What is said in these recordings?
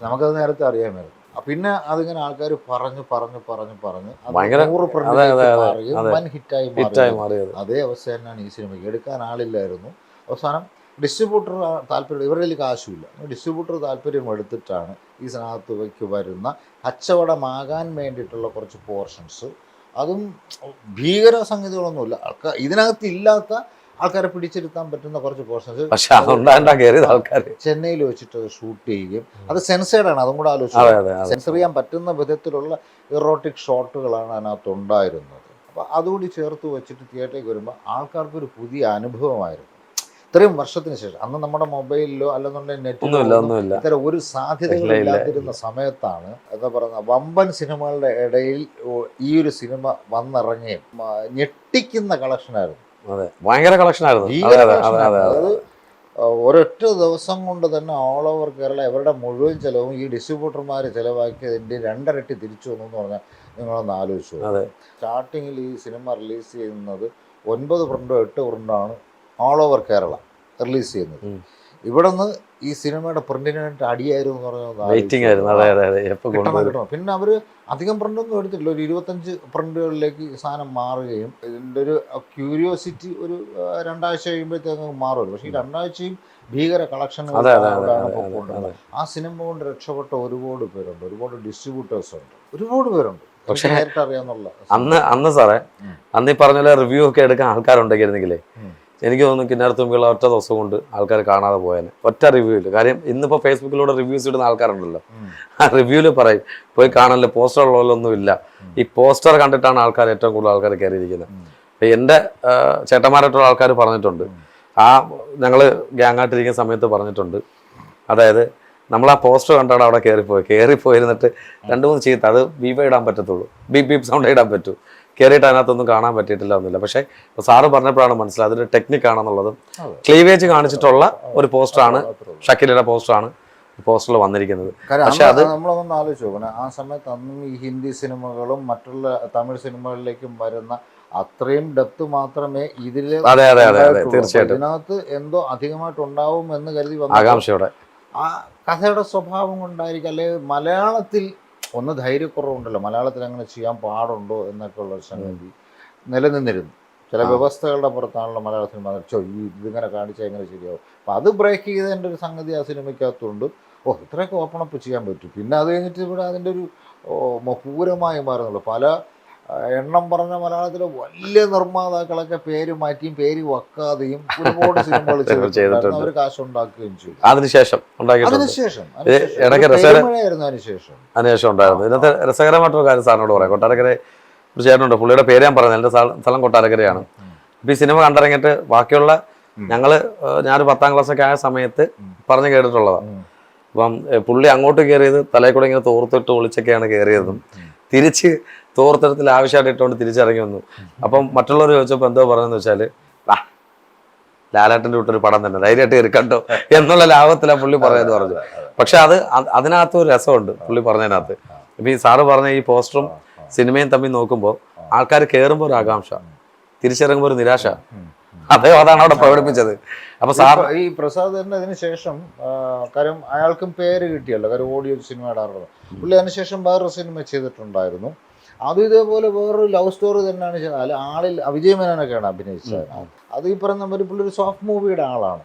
പക്ഷെ നമുക്കത് നേരത്തെ അറിയാമായിരുന്നു. പിന്നെ അതിങ്ങനെ ആൾക്കാർ പറഞ്ഞു പറഞ്ഞു പറഞ്ഞു പറഞ്ഞ്. വൻ ഹിറ്റായി മാറിയത്. അതേ അവസ്ഥ തന്നെയാണ് ഈ സിനിമയ്ക്ക്. എടുക്കാൻ ആളില്ലായിരുന്നു. അവസാനം ഡിസ്ട്രിബ്യൂട്ടർ താല്പര്യം ഇവരുടെ കാശുമില്ല. ഡിസ്ട്രിബ്യൂട്ടർ താല്പര്യം എടുത്തിട്ടാണ് ഈ സാധനത്തിലേക്ക് വരുന്ന കച്ചവടമാകാൻ വേണ്ടിയിട്ടുള്ള കുറച്ച് പോർഷൻസ് അതും ഭീകര സംഗതികളൊന്നുമില്ല. ആൾക്കാർ ഇതിനകത്ത് ഇല്ലാത്ത ആൾക്കാരെ പിടിച്ചെടുക്കാൻ പറ്റുന്ന കുറച്ച് പോർഷൻസ് പക്ഷെ അതുകൊണ്ടാണ്ടാ കയറിയത് ആൾക്കാർ ചെന്നൈയിൽ വെച്ചിട്ട് അത് ഷൂട്ട് ചെയ്യുകയും അത് സെൻസേഡ് ആണ് അതും കൂടെ ആലോചിച്ചു സെൻസർ ചെയ്യാൻ പറ്റുന്ന വിധത്തിലുള്ള ഇറോട്ടിക് ഷോട്ടുകളാണ് അതിനകത്ത് ഉണ്ടായിരുന്നത്. അപ്പോൾ അതുകൂടി ചേർത്ത് വെച്ചിട്ട് തിയേറ്ററിൽ വരുമ്പോൾ ആൾക്കാർക്ക് ഒരു പുതിയ അനുഭവമായിരുന്നു. ഇത്രയും വർഷത്തിന് ശേഷം അന്ന് നമ്മുടെ മൊബൈലിലോ അല്ലെന്നുണ്ടെങ്കിൽ നെറ്റിലോ ഇത്തരം ഒരു സാധ്യതകളില്ലാതിരുന്ന. സമയത്താണ് എന്താ പറയുക വമ്പൻ സിനിമകളുടെ ഇടയിൽ ഈ ഒരു സിനിമ വന്നിറങ്ങുകയും മ, ഞെട്ടിക്കുന്ന കളക്ഷനായിരുന്നു അതെ. ഭയങ്കര കളക്ഷൻ ആയിരുന്നു. ഒരൊറ്റ ദിവസം കൊണ്ട് തന്നെ ഓൾ ഓവർ കേരള ഇവരുടെ മുഴുവൻ ചെലവും ഈ ഡിസ്ട്രിബ്യൂട്ടർമാർ ചെലവാക്കിയതിന്റെ രണ്ടരട്ടി തിരിച്ചു വന്നു എന്ന് പറഞ്ഞാൽ നിങ്ങളൊന്ന് ആലോചിച്ചു അതെ. സ്റ്റാർട്ടിങ്ങിൽ ഈ സിനിമ റിലീസ് ചെയ്യുന്നത് ഒൻപത് പ്രിന്റോ എട്ട് പ്രിന്റോ ആണ് ഓൾ ഓവർ കേരള റിലീസ് ചെയ്യുന്നത്. ഇവിടെ നിന്ന് ഈ സിനിമയുടെ പ്രിന്റിന് വേണ്ടി അടിയായിരുന്നു എന്ന് പറഞ്ഞാൽ വെയിറ്റിംഗ് ആയിരുന്നു. അതെ അതെ അതെ. കിട്ടണം കിട്ടണം. പിന്നെ അവർ അധികം പ്രിന്റൊന്നും എടുത്തിട്ടില്ല. ഒരു ഇരുപത്തഞ്ച് പ്രിന്റുകളിലേക്ക് സാധനം മാറുകയും ഇതിന്റെ ഒരു ക്യൂരിയോസിറ്റി ഒരു രണ്ടാഴ്ച കഴിയുമ്പോഴത്തേക്ക് മാറുമല്ലോ. പക്ഷേ ഈ രണ്ടാഴ്ചയും ഭീകര കളക്ഷനുകൾ. ആ സിനിമ കൊണ്ട് രക്ഷപ്പെട്ട ഒരുപാട് പേരുണ്ട്. ഒരുപാട് ഡിസ്ട്രിബ്യൂട്ടേഴ്സ് ഉണ്ട്. ഒരുപാട് പേരുണ്ട്. പക്ഷേ അന്ന് അന്ന് സാറേ അന്ന് ഈ പറഞ്ഞ റിവ്യൂ ഒക്കെ എടുക്കാൻ ആൾക്കാരുണ്ടെങ്കിലേ ഉം. എനിക്ക് തോന്നുന്നു കിന്നാരത്തുമ്പിയുള്ള ഒറ്റ ദിവസം കൊണ്ട് ആൾക്കാർ കാണാതെ പോയേനെ. ഒറ്റ റിവ്യൂവിൽ കാര്യം ഇന്നിപ്പോൾ ഫേസ്ബുക്കിലൂടെ റിവ്യൂസ് ഇടുന്ന ആൾക്കാരുണ്ടല്ലോ. ആ റിവ്യൂവിൽ പറയും പോയി കാണാനില്ല പോസ്റ്റർ ഉള്ളതൊന്നും ഇല്ല. ഈ പോസ്റ്റർ കണ്ടിട്ടാണ് ആൾക്കാർ ഏറ്റവും കൂടുതൽ ആൾക്കാർ കയറിയിരിക്കുന്നത്. അപ്പൊ എന്റെ ചേട്ടന്മാരായിട്ടുള്ള ആൾക്കാർ പറഞ്ഞിട്ടുണ്ട്. ആ ഞങ്ങൾ ഗ്യാങ്ങായിട്ടിരിക്കുന്ന സമയത്ത് പറഞ്ഞിട്ടുണ്ട്. അതായത് നമ്മൾ ആ പോസ്റ്റർ കണ്ടാണ് അവിടെ കയറിപ്പോയി കയറിപ്പോയിരുന്നിട്ട് രണ്ട് മൂന്ന് ചീത്ത അത് ബീപ്പ് ഇടാൻ പറ്റത്തുള്ളൂ. ബീപ് ബീപ് സൗണ്ട് ഇടാൻ പറ്റൂ. കയറിയിട്ട് അതിനകത്തൊന്നും കാണാൻ പറ്റിയിട്ടില്ല ഒന്നുമില്ല പക്ഷേ സാറ് പറഞ്ഞപ്പോഴാണ് മനസ്സിലായത്. അതിന്റെ ടെക്നിക് ആണെന്നുള്ളതും. ക്ലീവേജ് കാണിച്ചിട്ടുള്ള ഒരു പോസ്റ്ററാണ് ഷക്കിലിയുടെ പോസ്റ്ററാണ് പോസ്റ്ററിൽ വന്നിരിക്കുന്നത്. പക്ഷെ അത് നമ്മളൊന്ന് ആലോചിച്ച് നോക്കണം. ആ സമയത്ത് അന്നും ഈ ഹിന്ദി സിനിമകളും മറ്റുള്ള തമിഴ് സിനിമകളിലേക്കും വരുന്ന അത്രയും ഡെപ്ത് മാത്രമേ ഇതിൽ അതെ അതെ അതെ അതെ തീർച്ചയായിട്ടും. ഇതിനകത്ത് എന്തോ അധികമായിട്ട് ഉണ്ടാവും എന്ന് കരുതി ആകാംക്ഷയോടെ. ആ കഥയുടെ സ്വഭാവം കൊണ്ടായിരിക്കും. അല്ലെങ്കിൽ മലയാളത്തിൽ ഒന്ന് ധൈര്യക്കുറവുണ്ടല്ലോ. മലയാളത്തിൽ അങ്ങനെ ചെയ്യാൻ പാടുണ്ടോ എന്നൊക്കെ ഉള്ള സംഗതി നിലനിന്നിരുന്നു. ചില വ്യവസ്ഥകളുടെ പുറത്താണല്ലോ മലയാള സിനിമ ചോ ഈ ഇതിങ്ങനെ കാണിച്ചാൽ എങ്ങനെ ശരിയാവും? അപ്പം അത് ബ്രേക്ക് ചെയ്തതിന്റെ ഒരു സംഗതി ആ സിനിമയ്ക്കകത്തുണ്ട്. ഓ ഇത്രയൊക്കെ ഓപ്പൺ അപ്പ് ചെയ്യാൻ പറ്റും. പിന്നെ അത് കഴിഞ്ഞിട്ട് ഇവിടെ അതിന്റെ ഒരു മഹൂരമായി മപൂരമായി മാറുന്നുള്ളൂ പല എണ്ണം പറഞ്ഞ മലയാളത്തിലെ വലിയ നിർമ്മാതാക്കളൊക്കെ പേര് മാറ്റിയും പേര് വെക്കാതെയും ഒരുപാട് സിനിമകൾ ചെയ്തിട്ടുണ്ട്. അവർ കാശുണ്ടാക്കുകയും ചെയ്തു. അതിനുശേഷം അതിനുശേഷം ഇന്നത്തെ രസകര- പെരുമഴയായിരുന്നു അതിനുശേഷം. അതിനുശേഷം ഉണ്ടായിരുന്നു. ഇതിനകത്ത് രസകരമായിട്ടൊരു കാര്യം സാറിനോട് പറയാം. കൊട്ടാരക്കര ഒരു ചേട്ടനുണ്ട്. പുള്ളിയുടെ പേര് ഞാൻ പറഞ്ഞത് എന്റെ സ്ഥലം കൊട്ടാരക്കരയാണ്. അപ്പൊ ഈ സിനിമ കണ്ടിറങ്ങിയിട്ട് ബാക്കിയുള്ള. ഞങ്ങൾ ഞാനൊരു പത്താം ക്ലാസ്സൊക്കെ ആയ സമയത്ത്. പറഞ്ഞു കേട്ടിട്ടുള്ളതാണ് അപ്പം പുള്ളി അങ്ങോട്ട് കയറിയത് തലയിൽ കൂടെ ഇങ്ങനെ തോർത്തിട്ട് ഒളിച്ചൊക്കെയാണ് കയറിയതും. തിരിച്ച് തോർത്തരത്തിൽ ആവശ്യമായിട്ട് ഇട്ടുകൊണ്ട് തിരിച്ചിറങ്ങി വന്നു. അപ്പം മറ്റുള്ളവർ ചോദിച്ചപ്പോൾ എന്തോ പറഞ്ഞെന്ന് വെച്ചാൽ ലാലേട്ടന്റെ വിട്ടൊരു പടം തന്നെ ധൈര്യമായിട്ട് എടുക്കണ്ടോ? കണ്ടോ എന്നുള്ള ലാഭത്തിലാണ് പുള്ളി പറഞ്ഞതെന്ന് പറഞ്ഞു. പക്ഷെ അത് അത് അതിനകത്ത് ഒരു രസമുണ്ട് പുള്ളി പറഞ്ഞതിനകത്ത്. ഇപ്പം ഈ സാറ് പറഞ്ഞ ഈ പോസ്റ്ററും സിനിമയും തമ്മിൽ നോക്കുമ്പോൾ ആൾക്കാർ കയറുമ്പോൾ ഒരു ആകാംക്ഷ തിരിച്ചിറങ്ങുമ്പോൾ ഒരു നിരാശ. അതേ അതാണ് അവിടെ പ്രകടിപ്പിച്ചത്. അപ്പൊ സാർ ഈ പ്രസാദ് തന്നെ അതിന് ശേഷം ആ, കാര്യം അയാൾക്കും പേര് കിട്ടിയല്ലോ കാര്യം ഓഡിയോ സിനിമയുടെ ഇടാറുള്ളത് പുള്ളി അതിനുശേഷം വേറൊരു സിനിമ ചെയ്തിട്ടുണ്ടായിരുന്നു. അതും ഇതേപോലെ വേറൊരു ലവ് സ്റ്റോറി തന്നെയാണ് അല്ല ആളിൽ അവിജയ് മേനോനൊക്കെയാണ് അഭിനയിച്ചത്. അത് ഈ പറയുന്ന പോലെ പുള്ളി ഒരു സോഫ്റ്റ് മൂവിയുടെ ആളാണ്.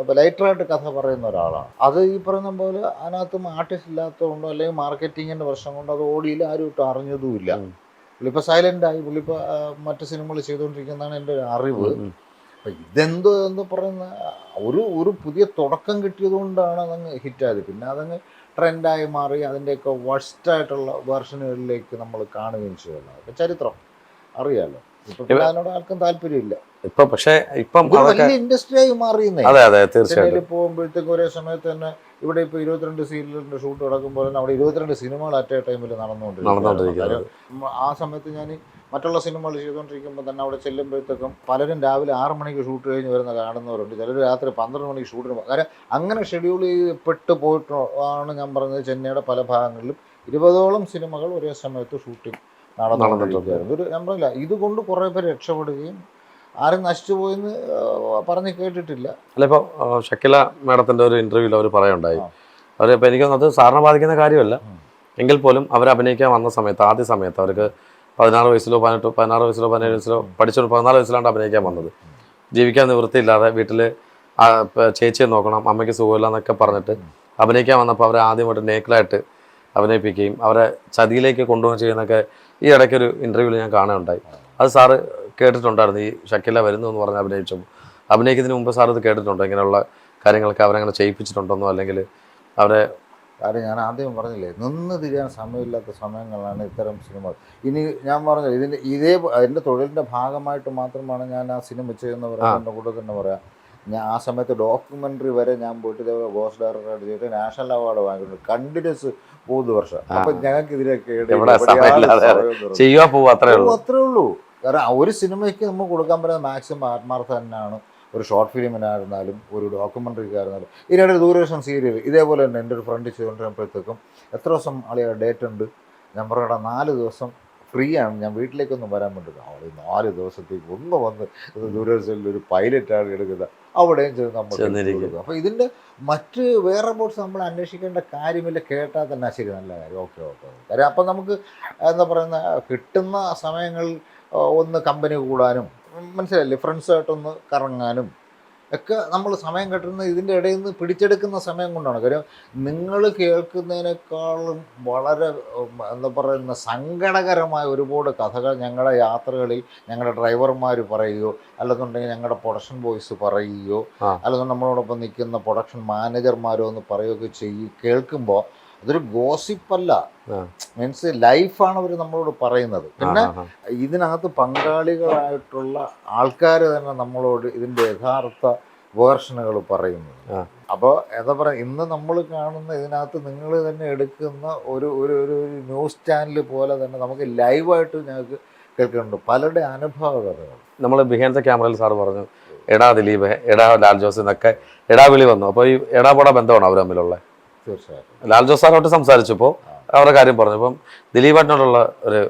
അത് ലൈറ്ററായിട്ട് കഥ പറയുന്ന ഒരാളാണ്. അത് ഈ പറയുന്ന പോലെ അതിനകത്തും ആർട്ടിസ്റ്റ് ഇല്ലാത്തതുകൊണ്ടോ അല്ലെങ്കിൽ മാർക്കറ്റിങ്ങിന്റെ പ്രശ്നം കൊണ്ടോ അത് ഓടിയിൽ ആരും ഇട്ട് അറിഞ്ഞതുമില്ല. പുള്ളിപ്പോൾ സൈലന്റ് ആയി പുള്ളിപ്പോൾ മറ്റു സിനിമകൾ ചെയ്തുകൊണ്ടിരിക്കുന്നതാണ് എന്റെ ഒരു അറിവ്. അപ്പൊ ഇതെന്തോ എന്ന് പറയുന്ന ഒരു ഒരു പുതിയ തുടക്കം കിട്ടിയത് കൊണ്ടാണ് അതങ്ങ് ഹിറ്റായത്. പിന്നെ അതങ്ങ് ട്രെൻഡായി മാറി അതിന്റെയൊക്കെ ആയിട്ടുള്ള വേർഷനുകളിലേക്ക് നമ്മൾ കാണുകയും ചെയ്യുന്നത് അതൊക്കെ ചരിത്രം അറിയാലോ. ഇപ്പൊ അതിനോട് ആർക്കും താല്പര്യമില്ല. ഇപ്പൊ പക്ഷേ ഇപ്പം വലിയ ഇൻഡസ്ട്രി ആയി മാറിയെന്നേ. അതെ അതെ തീർച്ചയായിട്ടും. പോകുമ്പോഴത്തേക്ക് ഒരേ സമയത്ത് തന്നെ ഇവിടെ ഇപ്പോൾ ഇരുപത്തിരണ്ട് സീരിയലിന്റെ ഷൂട്ട് നടക്കുമ്പോൾ തന്നെ അവിടെ ഇരുപത്തിരണ്ട് സിനിമകൾ അറ്റ് എ ടൈമിൽ നടന്നുകൊണ്ടിരിക്കുന്നത്. ആ സമയത്ത് ഞാൻ മറ്റുള്ള സിനിമകൾ ചെയ്തുകൊണ്ടിരിക്കുമ്പോൾ തന്നെ അവിടെ ചെല്ലുമ്പോഴത്തേക്കും പലരും രാവിലെ ആറ് മണിക്ക് ഷൂട്ട് കഴിഞ്ഞ് വരുന്ന കാണുന്നവരുണ്ട്. ചിലർ രാത്രി പന്ത്രണ്ട് മണിക്ക് ഷൂട്ടിന് കാര്യം അങ്ങനെ ഷെഡ്യൂൾ ചെയ്യപ്പെട്ട് പോയിട്ട് ആണ് ഞാൻ പറഞ്ഞത് ചെന്നൈയുടെ പല ഭാഗങ്ങളിലും ഇരുപതോളം സിനിമകൾ ഒരേ സമയത്ത് ഷൂട്ടിംഗ് നടന്നുകൊണ്ടിരിക്കുകയായിരുന്നു ഒരു ഞാൻ പറഞ്ഞില്ല ഇതുകൊണ്ട് കുറേ പേര് രക്ഷപ്പെടുകയും ആരും നശിച്ചു പോയെന്ന് ആ, പറഞ്ഞ് കേട്ടിട്ടില്ല അല്ല ഇപ്പൊ ഷക്കില മാഡത്തിന്റെ ഒരു ഇന്റർവ്യൂവിൽ അവർ പറയുണ്ടായി. അവർ ഇപ്പം എനിക്ക് അത് സാറിനെ ബാധിക്കുന്ന കാര്യമല്ല. എങ്കിൽ പോലും അവർ അഭിനയിക്കാൻ വന്ന സമയത്ത് ആദ്യ സമയത്ത് അവർക്ക് പതിനാറ് വയസ്സിലോ പതിനെട്ട് പതിനാറ് വയസ്സിലോ പതിനേഴ് വയസ്സിലോ പഠിച്ചൊരു പതിനാല് വയസ്സിലാണ് അഭിനയിക്കാൻ വന്നത് ജീവിക്കാൻ നിവൃത്തിയില്ലാതെ വീട്ടിൽ ചേച്ചിയെ നോക്കണം അമ്മയ്ക്ക് സുഖമില്ല എന്നൊക്കെ പറഞ്ഞിട്ട് അഭിനയിക്കാൻ വന്നപ്പോൾ അവരെ ആദ്യമായിട്ട് നേക്കിലായിട്ട് അഭിനയിപ്പിക്കുകയും അവരെ ചതിയിലേക്ക് കൊണ്ടുപോകുകയും ചെയ്യുന്നൊക്കെ ഈ ഇടയ്ക്കൊരു ഇന്റർവ്യൂവിൽ ഞാൻ കാണുകയുണ്ടായി അത് സാറ് കേട്ടിട്ടുണ്ടായിരുന്നു. ഈ ഷക്കില വരുന്നു എന്ന് പറഞ്ഞ് അഭിനയിച്ചു. അഭിനയിക്കുന്നതിന് മുമ്പ് സാർ ഇത് കേട്ടിട്ടുണ്ടോ? ഇങ്ങനെയുള്ള കാര്യങ്ങളൊക്കെ അവരങ്ങനെ ചെയ്യിപ്പിച്ചിട്ടുണ്ടെന്നോ? അല്ലെങ്കിൽ അവരെ കാര്യം ഞാൻ ആദ്യം പറഞ്ഞില്ലേ നിന്ന് തിരിയാൻ സമയമില്ലാത്ത സമയങ്ങളാണ് ഇത്തരം സിനിമകൾ. ഇനി ഞാൻ പറഞ്ഞത് ഇതിന്റെ ഇതേ അതിന്റെ തൊഴിലിന്റെ ഭാഗമായിട്ട് മാത്രമാണ് ഞാൻ ആ സിനിമ ചെയ്യുന്ന പറയുന്നത് കൂടെ തന്നെ പറയാം. ഞാൻ ആ സമയത്ത് ഡോക്യുമെന്ററി വരെ ഞാൻ പോയിട്ട് ഇതേപോലെ ഗോസ് ഡയറക്ടറായിട്ട് ചെയ്തിട്ട് നാഷണൽ അവാർഡ് വാങ്ങിയിട്ടുണ്ട്. കണ്ടിന്യൂസ് മൂന്ന് വർഷം. അപ്പം ഞങ്ങൾക്ക് ഇതിനൊക്കെ അത്രേ ഉള്ളൂ. കാരണം ആ ഒരു സിനിമയ്ക്ക് നമ്മൾ കൊടുക്കാൻ പറ്റുന്ന മാക്സിമം ആത്മാർത്ഥ തന്നെയാണ്. ഒരു ഷോർട്ട് ഫിലിമിനായിരുന്നാലും ഒരു ഡോക്യുമെന്ററിക്കായിരുന്നാലും ഇതിനിടെ ദൂരദർശൻ സീരിയൽ ഇതേപോലെ തന്നെ എന്റെ ഒരു ഫ്രണ്ട് ചെയ്തുകൊണ്ടിരുമ്പോഴത്തേക്കും എത്ര ദിവസം അളിയ ഡേറ്റ് ഉണ്ട്? ഞാൻ പറയടാ നാല് ദിവസം ഫ്രീ ആണ്. ഞാൻ വീട്ടിലേക്കൊന്നും വരാൻ വേണ്ടി അവൾ നാല് ദിവസത്തേക്ക് ഒന്ന് വന്ന് ദൂരദർശനിൽ ഒരു പൈലറ്റാണ് എടുക്കുന്നത്. അവിടെയും ചെന്ന് നമ്മൾ അപ്പോൾ ഇതിന്റെ മറ്റ് വേറെ ബോട്ട്സ് നമ്മൾ അന്വേഷിക്കേണ്ട കാര്യമില്ല. കേട്ടാൽ തന്നെ ശരി നല്ല കാര്യം. Okay okay. കാര്യം അപ്പം നമുക്ക് എന്താ പറയുന്ന കിട്ടുന്ന സമയങ്ങളിൽ ഒന്ന് കമ്പനി കൂടാനും മനസ്സിലായില്ലേ ഫ്രണ്ട്സായിട്ടൊന്ന് കറങ്ങാനും ഒക്കെ നമ്മൾ സമയം കിട്ടുന്ന ഇതിന്റെ ഇടയിൽ നിന്ന് പിടിച്ചെടുക്കുന്ന സമയം കൊണ്ടാണ് കാര്യം നിങ്ങൾ കേൾക്കുന്നതിനേക്കാളും വളരെ എന്താ പറയുന്ന സങ്കടകരമായ ഒരുപാട് കഥകൾ ഞങ്ങളുടെ യാത്രകളിൽ ഞങ്ങളുടെ ഡ്രൈവർമാർ പറയുകയോ അല്ലെന്നുണ്ടെങ്കിൽ ഞങ്ങളുടെ പ്രൊഡക്ഷൻ ബോയ്സ് പറയുകയോ. അല്ലെന്നുണ്ടെങ്കിൽ നമ്മളോടൊപ്പം നിൽക്കുന്ന പ്രൊഡക്ഷൻ മാനേജർമാരോ എന്ന് പറയുകയൊക്കെ ചെയ്യും കേൾക്കുമ്പോൾ അതൊരു ഗോസിപ്പല്ല. മീൻസ് ലൈഫാണ് അവർ നമ്മളോട് പറയുന്നത്. പിന്നെ. ഇതിനകത്ത് പങ്കാളികളായിട്ടുള്ള ആൾക്കാർ തന്നെ നമ്മളോട് ഇതിന്റെ യഥാർത്ഥ വേർഷനുകൾ പറയുന്നത്. അപ്പോൾ എന്താ പറയുക ഇന്ന് നമ്മൾ കാണുന്ന ഇതിനകത്ത് നിങ്ങൾ തന്നെ എടുക്കുന്ന ഒരു ഒരു ഒരു ഒരു ന്യൂസ് ചാനൽ പോലെ തന്നെ നമുക്ക് ലൈവായിട്ട് ഞങ്ങൾക്ക് കേൾക്കുന്നുണ്ട്. പലരുടെ അനുഭവ കഥകൾ നമ്മൾ ബിഹൈൻഡ് ദ ക്യാമറയിൽ സാർ പറഞ്ഞു എടാ ദിലീപ് എടാ ലാൽ ജോസ് എന്നൊക്കെ എടാ വിളി വന്നു. അപ്പോൾ ഈ എടാ പോടാ ബന്ധമാണ് അവർ തമ്മിലുള്ള? തീർച്ചയായിട്ടും. ലാൽ ജോസ് സംസാരിച്ചപ്പോൾ അവരുടെ കാര്യം പറഞ്ഞു. അപ്പം ദിലീപേട്ടനോടുള്ള ഒരു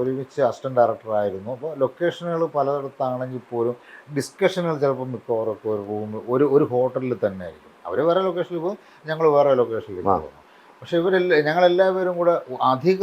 ഒരുമിച്ച് അസിസ്റ്റന്റ് ഡയറക്ടർ ആയിരുന്നു. അപ്പോൾ ലൊക്കേഷനുകൾ പലയിടത്താണെങ്കിൽ പോലും ഡിസ്കഷനുകൾ ചിലപ്പോൾ മിക്കവാറൊക്കെ ഒരു റൂം ഒരു ഒരു ഹോട്ടലിൽ തന്നെ ആയിരിക്കും അവർ വേറെ ലൊക്കേഷനിൽ പോകും ഞങ്ങൾ വേറെ ലൊക്കേഷനിലേക്ക് ആ. പോകും. പക്ഷെ ഇവരെല്ലാം ഞങ്ങളെല്ലാവരും കൂടെ അധിക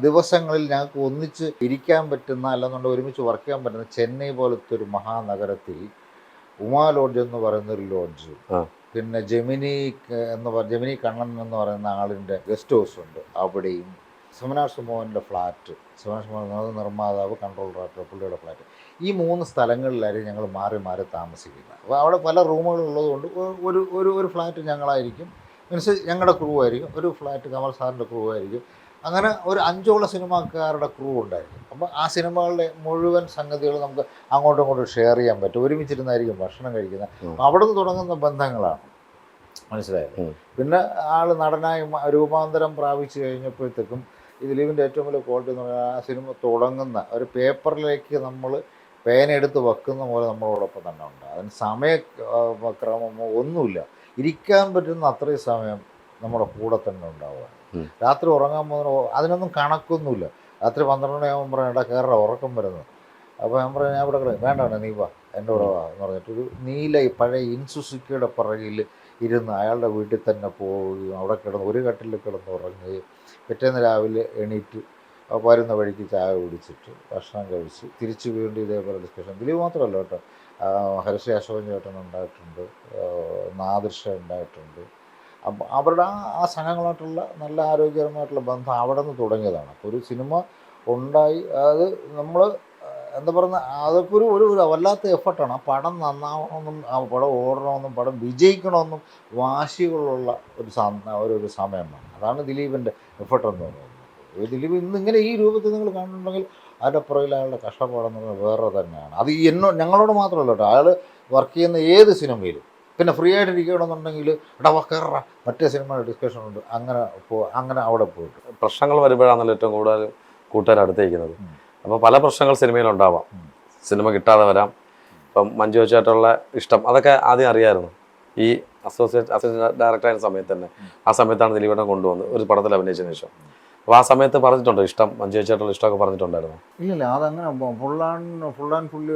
ദിവസങ്ങളിൽ ഞങ്ങൾക്ക് ഒന്നിച്ച് ഇരിക്കാൻ പറ്റുന്ന അല്ലെന്നുണ്ടെങ്കിൽ ഒരുമിച്ച് വർക്ക് ചെയ്യാൻ പറ്റുന്ന ചെന്നൈ പോലത്തെ ഒരു മഹാനഗരത്തിൽ ഉമാ ലോഡ്ജ് എന്ന് പറയുന്ന ഒരു ലോഡ്ജ്. പിന്നെ ജെമിനി എന്ന് പറ ജെമിനി കണ്ണൻ എന്ന് പറയുന്ന ആളിന്റെ ഗസ്റ്റ് ഹൗസ് ഉണ്ട്. അവിടെയും സുമനാഷ് മോഹന്റെ ഫ്ലാറ്റ്. സുമനാഷ് മോഹൻ നിർമ്മാതാവ് കൺട്രോളറായിട്ട് പുള്ളിയുടെ ഫ്ലാറ്റ്. ഈ മൂന്ന് സ്ഥലങ്ങളിലായിരിക്കും ഞങ്ങൾ മാറി മാറി താമസിക്കുന്നത്. അപ്പോൾ അവിടെ പല ഒ- ഒരു ഒരു ഒരു ഫ്ലാറ്റ് ഞങ്ങളായിരിക്കും. മീൻസ് ഞങ്ങളുടെ ക്രൂ ആയിരിക്കും. ഒരു ഫ്ലാറ്റ് കമൽ സാറിന്റെ ക്രൂ ആയിരിക്കും. അങ്ങനെ ഒരു അഞ്ചോളം സിനിമാക്കാരുടെ ക്രൂ ഉണ്ടായിരുന്നു. അപ്പോൾ ആ സിനിമകളുടെ മുഴുവൻ സംഗതികൾ നമുക്ക് അങ്ങോട്ടും ഇങ്ങോട്ടും ഷെയർ ചെയ്യാൻ പറ്റും. ഒരുമിച്ചിരുന്നായിരിക്കും ഭക്ഷണം കഴിക്കുന്നത്. അവിടെ നിന്ന് തുടങ്ങുന്ന ബന്ധങ്ങളാണ്. മനസ്സിലായത് പിന്നെ ആൾ നടനായി രൂപാന്തരം പ്രാപിച്ചു കഴിഞ്ഞപ്പോഴത്തേക്കും ഈ ദിലീപിന്റെ ഏറ്റവും വലിയ ക്വാളിറ്റി എന്ന് പറഞ്ഞാൽ ആ സിനിമ തുടങ്ങുന്ന ഒരു പേപ്പറിലേക്ക് നമ്മൾ പേനെടുത്ത് വെക്കുന്ന പോലെ നമ്മളോടൊപ്പം തന്നെ ഉണ്ട്. അതിന് സമയ ക്രമമോ ഒന്നുമില്ല. ഇരിക്കാൻ പറ്റുന്ന അത്രയും സമയം നമ്മുടെ കൂടെ തന്നെ ഉണ്ടാവുക. രാത്രി ഉറങ്ങാൻ പോകുന്ന അതിനൊന്നും കണക്കൊന്നുമില്ല. രാത്രി പന്ത്രണ്ട് മണിയാകുമ്പോൾ പറയാം എടാ കയറ ഉറക്കം വരുന്നത് അപ്പോൾ ഞാൻ പറഞ്ഞു ഞാൻ ഇവിടെ കിടക്കും. വേണ്ട നീ വാ എന്റെ കൂടെ വാ എന്ന് പറഞ്ഞിട്ട് ഒരു നീല പഴയ ഇൻസുസുക്കിയുടെ പുറകിൽ ഇരുന്ന് അയാളുടെ വീട്ടിൽ തന്നെ പോവുകയും അവിടെ കിടന്ന് ഒരു കട്ടിൽ കിടന്ന് ഉറങ്ങുകയും പിറ്റേന്ന് രാവിലെ എണീറ്റ് വരുന്ന വഴിക്ക് ചായ കുടിച്ചിട്ട് ഭക്ഷണം കഴിച്ച് തിരിച്ച് വീണ്ടും ഇതേപോലെ ഡിസ്കഷൻ ദിലീപ് മാത്രമല്ല കേട്ടോ ആ, അശോകൻ ചേട്ടൻ ഉണ്ടായിട്ടുണ്ട് നാദൃശ ഉണ്ടായിട്ടുണ്ട്. അപ്പം അവരുടെ ആ ആ സംഘങ്ങളായിട്ടുള്ള നല്ല ആരോഗ്യകരമായിട്ടുള്ള ബന്ധം അവിടെ നിന്ന് തുടങ്ങിയതാണ്. അപ്പോൾ ഒരു സിനിമ ഉണ്ടായി അത് നമ്മൾ എന്താ പറയുന്നത് അതൊക്കെ ഒരു ഒരു വല്ലാത്ത എഫർട്ടാണ്. ആ പടം നന്നാവണമെന്നും ആ പടം ഓടണമെന്നും പടം വിജയിക്കണമെന്നും വാശികളുള്ള ഒരു ഒരു ഒരു സമയമാണ്. അതാണ് ദിലീപിന്റെ എഫർട്ട് എന്ന് പറയുന്നത് ദിലീപ് ഇന്ന് ഇങ്ങനെ ഈ രൂപത്തിൽ നിങ്ങൾ കാണുന്നുണ്ടെങ്കിൽ അതിന്റെ പുറകിൽ അയാളുടെ കഷ്ടപ്പാടെന്ന് പറയുന്നത് വേറെ തന്നെയാണ്. അത് എന്നോ ഞങ്ങളോട് മാത്രമല്ല കേട്ടോ. അയാൾ വർക്ക് ചെയ്യുന്ന ഏത് സിനിമയിലും പിന്നെ ഫ്രീ ആയിട്ട് ഇരിക്കണമെന്നുണ്ടെങ്കിൽ എടാ വക്കറ കയറാ മറ്റേ സിനിമ ഡിസ്കഷൻ ഉണ്ട്. അങ്ങനെ പോ അങ്ങനെ അവിടെ പോയിട്ട്. പ്രശ്നങ്ങൾ വരുമ്പോഴാണല്ലോ ഏറ്റവും കൂടുതൽ കൂട്ടുകാർ അടുത്തേക്കുന്നത്. അപ്പോൾ പല പ്രശ്നങ്ങൾ സിനിമയിൽ ഉണ്ടാവാം സിനിമ കിട്ടാതെ വരാം. ഇപ്പം മഞ്ജു വെച്ചായിട്ടുള്ള ഇഷ്ടം. അതൊക്കെ ആദ്യം അറിയായിരുന്നു. ഈ അസോസിയേറ്റ് അസിസ്റ്റന്റ് ഡയറക്ടറായ സമയത്ത് തന്നെ. ആ സമയത്താണ് ദിലീപേട്ടൻ കൊണ്ടുവന്നത്. ഒരു പടത്തിൽ അഭിനയിച്ചതിന് ശേഷം. അപ്പോൾ ആ സമയത്ത് പറഞ്ഞിട്ടുണ്ടോ? ഇഷ്ടം മഞ്ജു ചേച്ചിയായിട്ടുള്ള ഇഷ്ടമൊക്കെ പറഞ്ഞിട്ടുണ്ടായിരുന്നു. ഇല്ലില്ല അതങ്ങനെ full and full and fully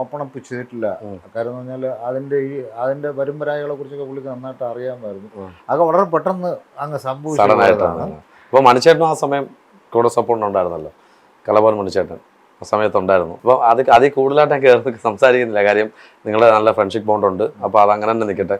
open up ചെയ്തിട്ടില്ല. കാര്യം എന്ന് പറഞ്ഞാൽ അതിന്റെ ഈ അതിന്റെ പരമ്പരാകളെ കുറിച്ചൊക്കെ പുള്ളിക്ക് നന്നായിട്ട് അറിയാമായിരുന്നു. അത് അതൊക്കെ വളരെ പെട്ടെന്ന് അങ്ങ് സംഭവിച്ചു സംഭവിച്ചതാണ് അപ്പോൾ മണിച്ചേട്ടനും ആ സമയം കൂടെ സപ്പോർട്ട് ഉണ്ടായിരുന്നല്ലോ. കലബോൻ മണിച്ചേട്ടൻ ആ സമയത്ത് ഉണ്ടായിരുന്നു. അപ്പോൾ അത് അതിൽ കൂടുതലായിട്ട് ഞാൻ കയറി സംസാരിക്കുന്നില്ല. കാര്യം നിങ്ങളുടെ നല്ല ഫ്രണ്ട്ഷിപ്പ് ബോണ്ട് ഉണ്ട്. അപ്പോൾ അതങ്ങനെ അങ്ങനെ തന്നെ നിൽക്കട്ടെ.